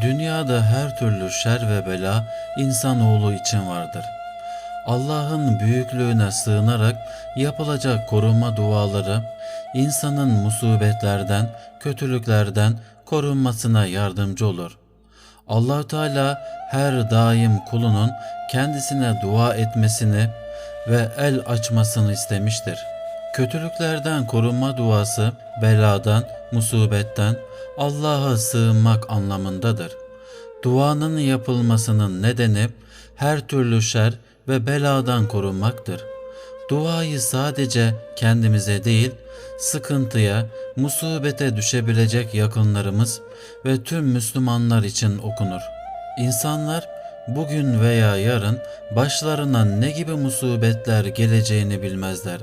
Dünyada her türlü şer ve bela insanoğlu için vardır. Allah'ın büyüklüğüne sığınarak yapılacak korunma duaları insanın musibetlerden, kötülüklerden korunmasına yardımcı olur. allah Teala her daim kulunun kendisine dua etmesini ve el açmasını istemiştir. Kötülüklerden korunma duası beladan, musibetten Allah'a sığınmak anlamındadır. Duanın yapılmasının nedeni her türlü şer ve beladan korunmaktır. Duayı sadece kendimize değil, sıkıntıya, musibete düşebilecek yakınlarımız ve tüm Müslümanlar için okunur. İnsanlar bugün veya yarın başlarına ne gibi musibetler geleceğini bilmezler.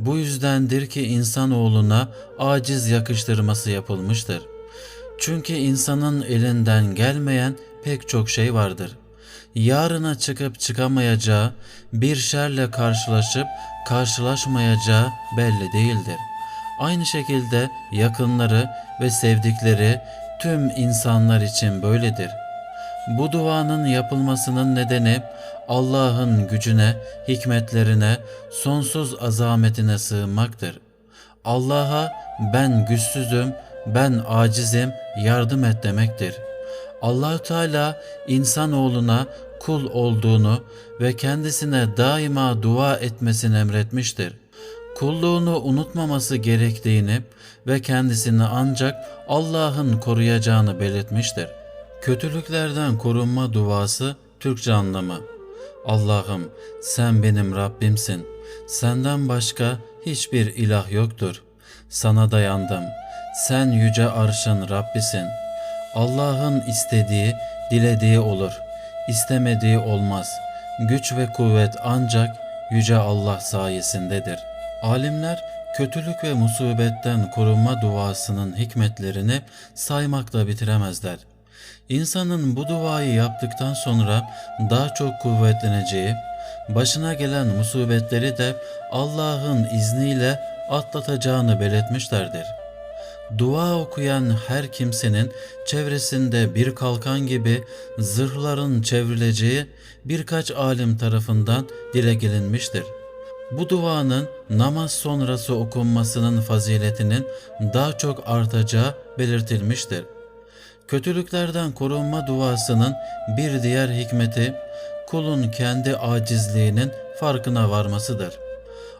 Bu yüzdendir ki insanoğluna aciz yakıştırması yapılmıştır. Çünkü insanın elinden gelmeyen pek çok şey vardır. Yarına çıkıp çıkamayacağı, bir şerle karşılaşıp karşılaşmayacağı belli değildir. Aynı şekilde yakınları ve sevdikleri tüm insanlar için böyledir. Bu duanın yapılmasının nedeni Allah'ın gücüne, hikmetlerine, sonsuz azametine sığınmaktır. Allah'a ben güçsüzüm, ben acizim, yardım et demektir. allah Teala insanoğluna kul olduğunu ve kendisine daima dua etmesini emretmiştir. Kulluğunu unutmaması gerektiğini ve kendisini ancak Allah'ın koruyacağını belirtmiştir. Kötülüklerden korunma duası Türkçe anlamı. Allah'ım sen benim Rabbimsin. Senden başka hiçbir ilah yoktur. Sana dayandım. Sen yüce arşın Rabbisin. Allah'ın istediği, dilediği olur. İstemediği olmaz. Güç ve kuvvet ancak yüce Allah sayesindedir. Alimler kötülük ve musibetten korunma duasının hikmetlerini saymakla bitiremezler. İnsanın bu duayı yaptıktan sonra daha çok kuvvetleneceği, başına gelen musibetleri de Allah'ın izniyle atlatacağını belirtmişlerdir. Dua okuyan her kimsenin çevresinde bir kalkan gibi zırhların çevrileceği birkaç alim tarafından dile gelinmiştir. Bu duanın namaz sonrası okunmasının faziletinin daha çok artacağı belirtilmiştir. Kötülüklerden korunma duasının bir diğer hikmeti kulun kendi acizliğinin farkına varmasıdır.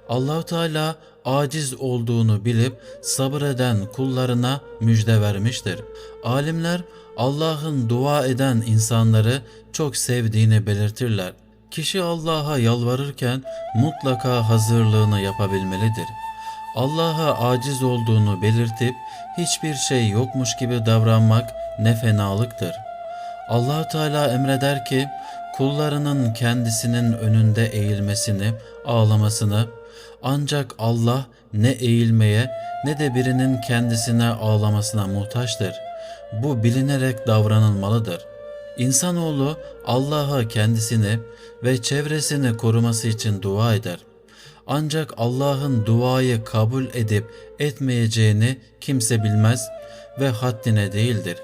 Allah Teala aciz olduğunu bilip sabreden kullarına müjde vermiştir. Alimler Allah'ın dua eden insanları çok sevdiğini belirtirler. Kişi Allah'a yalvarırken mutlaka hazırlığını yapabilmelidir. Allah'a aciz olduğunu belirtip hiçbir şey yokmuş gibi davranmak ne fenalıktır. allah Teala emreder ki kullarının kendisinin önünde eğilmesini, ağlamasını ancak Allah ne eğilmeye ne de birinin kendisine ağlamasına muhtaçtır. Bu bilinerek davranılmalıdır. İnsanoğlu Allah'a kendisini ve çevresini koruması için dua eder. Ancak Allah'ın duayı kabul edip etmeyeceğini kimse bilmez ve haddine değildir.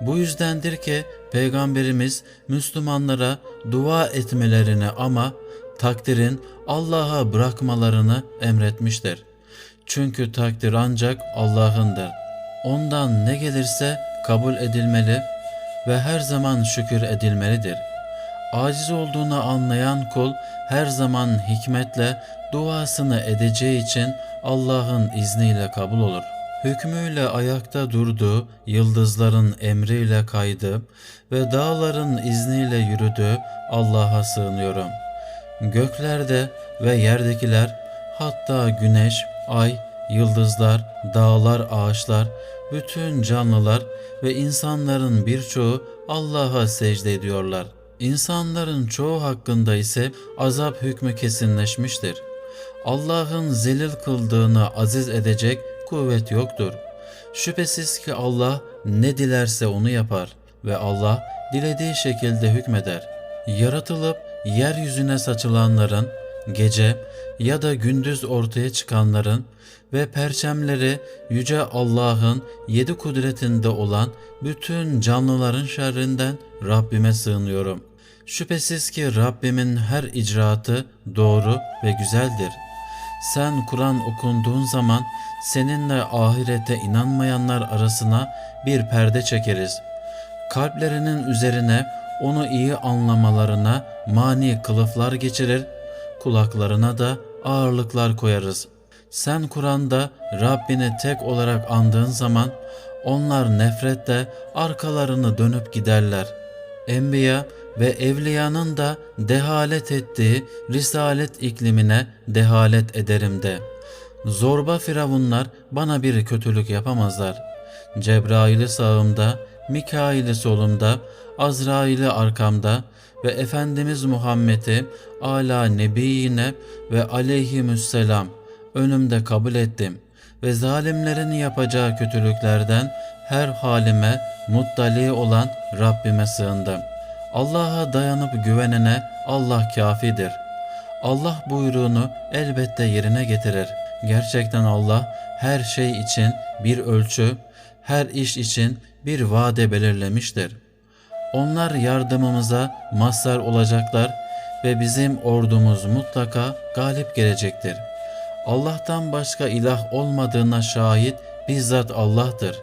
Bu yüzdendir ki Peygamberimiz Müslümanlara dua etmelerini ama takdirin Allah'a bırakmalarını emretmiştir. Çünkü takdir ancak Allah'ındır. Ondan ne gelirse kabul edilmeli ve her zaman şükür edilmelidir. Aciz olduğunu anlayan kul her zaman hikmetle duasını edeceği için Allah'ın izniyle kabul olur. Hükmüyle ayakta durdu, yıldızların emriyle kaydı ve dağların izniyle yürüdü Allah'a sığınıyorum. Göklerde ve yerdekiler hatta güneş, ay, yıldızlar, dağlar, ağaçlar, bütün canlılar ve insanların birçoğu Allah'a secde ediyorlar. İnsanların çoğu hakkında ise azap hükmü kesinleşmiştir. Allah'ın zelil kıldığını aziz edecek kuvvet yoktur. Şüphesiz ki Allah ne dilerse onu yapar ve Allah dilediği şekilde hükmeder. Yaratılıp yeryüzüne saçılanların gece ya da gündüz ortaya çıkanların ve perçemleri yüce Allah'ın yedi kudretinde olan bütün canlıların şerrinden Rabbime sığınıyorum. Şüphesiz ki Rabbimin her icraatı doğru ve güzeldir. Sen Kur'an okunduğun zaman seninle ahirete inanmayanlar arasına bir perde çekeriz. Kalplerinin üzerine onu iyi anlamalarına mani kılıflar geçirir, kulaklarına da ağırlıklar koyarız. Sen Kur'an'da Rabbini tek olarak andığın zaman onlar nefretle arkalarını dönüp giderler. Enbiya ve evliyanın da dehalet ettiği risalet iklimine dehalet ederim de. Zorba firavunlar bana bir kötülük yapamazlar. Cebrail'i sağımda, Mikail'i solumda, Azrail'i arkamda ve Efendimiz Muhammed'i ala nebiyine ve aleyhimüsselam önümde kabul ettim ve zalimlerin yapacağı kötülüklerden her halime muttali olan Rabbime sığındım. Allah'a dayanıp güvenene Allah kafidir. Allah buyruğunu elbette yerine getirir. Gerçekten Allah her şey için bir ölçü, her iş için bir vade belirlemiştir. Onlar yardımımıza mazhar olacaklar ve bizim ordumuz mutlaka galip gelecektir. Allah'tan başka ilah olmadığına şahit bizzat Allah'tır.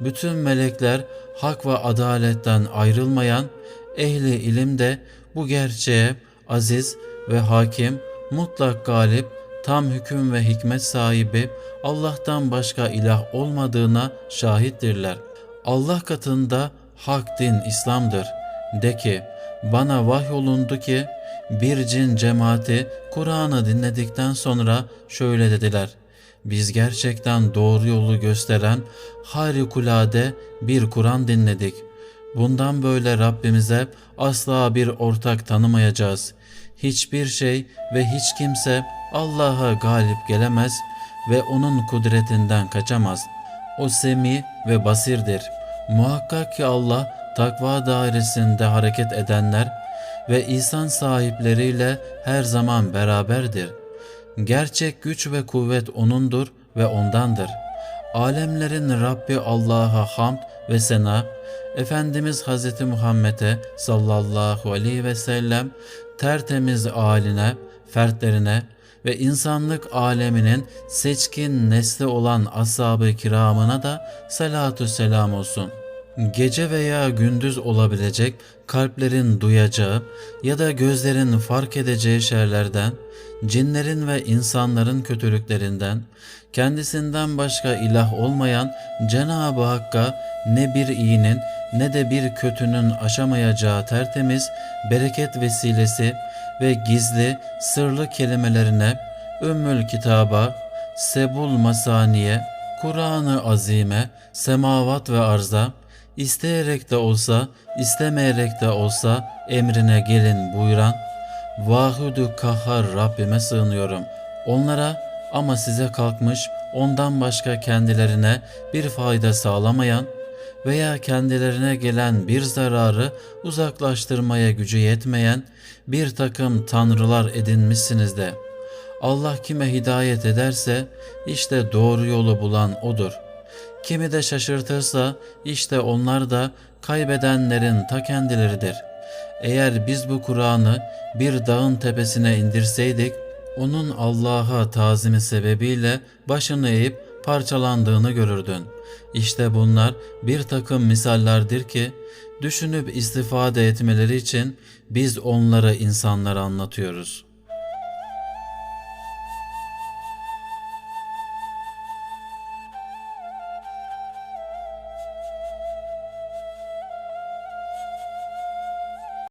Bütün melekler hak ve adaletten ayrılmayan ehli ilim de bu gerçeğe aziz ve hakim, mutlak galip, tam hüküm ve hikmet sahibi Allah'tan başka ilah olmadığına şahittirler. Allah katında hak din İslam'dır. De ki, bana vahyolundu ki bir cin cemaati Kur'an'ı dinledikten sonra şöyle dediler. Biz gerçekten doğru yolu gösteren harikulade bir Kur'an dinledik. Bundan böyle Rabbimize asla bir ortak tanımayacağız. Hiçbir şey ve hiç kimse Allah'a galip gelemez ve onun kudretinden kaçamaz. O semi ve basirdir. Muhakkak ki Allah takva dairesinde hareket edenler ve ihsan sahipleriyle her zaman beraberdir. Gerçek güç ve kuvvet O'nundur ve O'ndandır. Alemlerin Rabbi Allah'a hamd ve sena, Efendimiz Hz. Muhammed'e sallallahu aleyhi ve sellem tertemiz aline, fertlerine ve insanlık aleminin seçkin nesli olan ashab-ı kiramına da salatu selam olsun. Gece veya gündüz olabilecek kalplerin duyacağı ya da gözlerin fark edeceği şeylerden, cinlerin ve insanların kötülüklerinden, kendisinden başka ilah olmayan Cenab-ı Hakk'a ne bir iyinin ne de bir kötünün aşamayacağı tertemiz bereket vesilesi ve gizli sırlı kelimelerine Ümmül Kitaba, Sebul Masaniye, Kur'an-ı Azime, semavat ve arza, isteyerek de olsa, istemeyerek de olsa emrine gelin buyuran, Vahüdü Kahhar Rabbime sığınıyorum. Onlara ama size kalkmış, ondan başka kendilerine bir fayda sağlamayan veya kendilerine gelen bir zararı uzaklaştırmaya gücü yetmeyen bir takım tanrılar edinmişsiniz de. Allah kime hidayet ederse işte doğru yolu bulan odur. Kimi de şaşırtırsa işte onlar da kaybedenlerin ta kendileridir. Eğer biz bu Kur'an'ı bir dağın tepesine indirseydik, onun Allah'a tazimi sebebiyle başını eğip parçalandığını görürdün. İşte bunlar bir takım misallerdir ki, düşünüp istifade etmeleri için biz onları insanlara anlatıyoruz.''